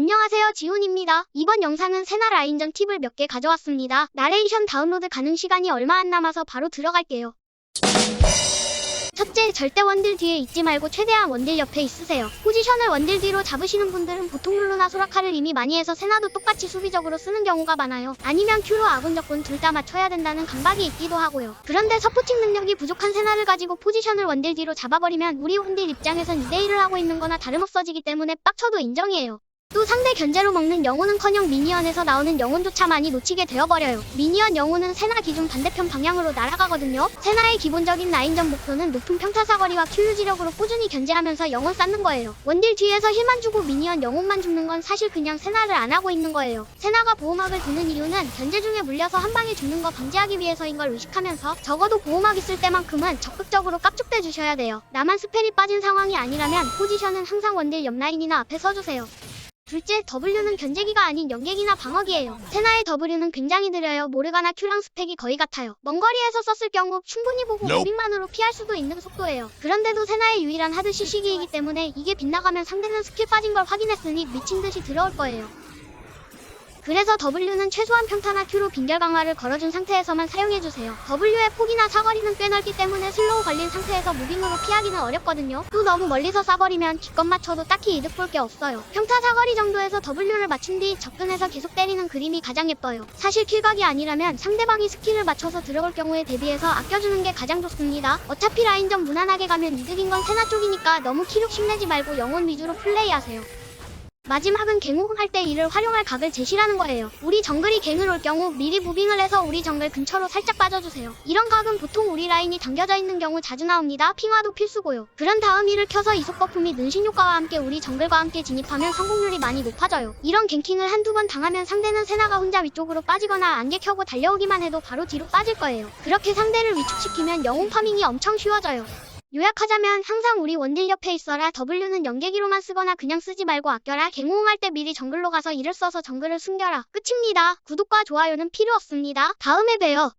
안녕하세요 지훈입니다. 이번 영상은 세나 라인전 팁을 몇 개 가져왔습니다. 나레이션 다운로드 가능 시간이 얼마 안 남아서 바로 들어갈게요. 첫째, 절대 원딜 뒤에 있지 말고 최대한 원딜 옆에 있으세요. 포지션을 원딜 뒤로 잡으시는 분들은 보통 룰루나 소라카를 이미 많이 해서 세나도 똑같이 수비적으로 쓰는 경우가 많아요. 아니면 큐로 아군 적군 둘 다 맞춰야 된다는 강박이 있기도 하고요. 그런데 서포팅 능력이 부족한 세나를 가지고 포지션을 원딜 뒤로 잡아버리면 우리 원딜 입장에선 2대1을 하고 있는 거나 다름없어지기 때문에 빡쳐도 인정이에요. 또 상대 견제로 먹는 영혼은커녕 미니언에서 나오는 영혼조차 많이 놓치게 되어버려요. 미니언 영혼은 세나 기준 반대편 방향으로 날아가거든요. 세나의 기본적인 라인전 목표는 높은 평타 사거리와 큐 유지력으로 꾸준히 견제하면서 영혼 쌓는 거예요. 원딜 뒤에서 힐만 주고 미니언 영혼만 죽는 건 사실 그냥 세나를 안 하고 있는 거예요. 세나가 보호막을 두는 이유는 견제 중에 물려서 한 방에 죽는 거 방지하기 위해서인 걸 의식하면서 적어도 보호막 있을 때만큼은 적극적으로 깝죽대 주셔야 돼요. 나만 스펠이 빠진 상황이 아니라면 포지션은 항상 원딜 옆 라인이나 앞에 서주세요. 둘째, W는 견제기가 아닌 연계기나 방어기예요. 세나의 W는 굉장히 느려요. 모르가나 Q랑 스펙이 거의 같아요. 먼 거리에서 썼을 경우 충분히 보고 Nope. 무빙만으로 피할 수도 있는 속도예요. 그런데도 세나의 유일한 하드 CC기이기 때문에 이게 빗나가면 상대는 스킬 빠진 걸 확인했으니 미친 듯이 들어올 거예요. 그래서 W는 최소한 평타나 Q로 빈결 강화를 걸어준 상태에서만 사용해주세요. W의 폭이나 사거리는 꽤 넓기 때문에 슬로우 걸린 상태에서 무빙으로 피하기는 어렵거든요. 또 너무 멀리서 쏴버리면 기껏 맞춰도 딱히 이득 볼 게 없어요. 평타 사거리 정도에서 W를 맞춘 뒤 접근해서 계속 때리는 그림이 가장 예뻐요. 사실 킬각이 아니라면 상대방이 스킬을 맞춰서 들어올 경우에 대비해서 아껴주는 게 가장 좋습니다. 어차피 라인전 무난하게 가면 이득인 건 세나 쪽이니까 너무 키룩 심내지 말고 영혼 위주로 플레이하세요. 마지막은 갱호응 할때 이를 활용할 각을 제시라는 거예요. 우리 정글이 갱을 올 경우 미리 무빙을 해서 우리 정글 근처로 살짝 빠져주세요. 이런 각은 보통 우리 라인이 당겨져 있는 경우 자주 나옵니다. 핑화도 필수고요. 그런 다음 이를 켜서 이속 버프 및 은신 효과와 함께 우리 정글과 함께 진입하면 성공률이 많이 높아져요. 이런 갱킹을 한두 번 당하면 상대는 세나가 혼자 위쪽으로 빠지거나 안개 켜고 달려오기만 해도 바로 뒤로 빠질 거예요. 그렇게 상대를 위축시키면 영웅 파밍이 엄청 쉬워져요. 요약하자면 항상 우리 원딜 옆에 있어라. W는 연계기로만 쓰거나 그냥 쓰지 말고 아껴라. 갱호응할 때 미리 정글로 가서 이를 써서 정글을 숨겨라. 끝입니다. 구독과 좋아요는 필요 없습니다. 다음에 봬요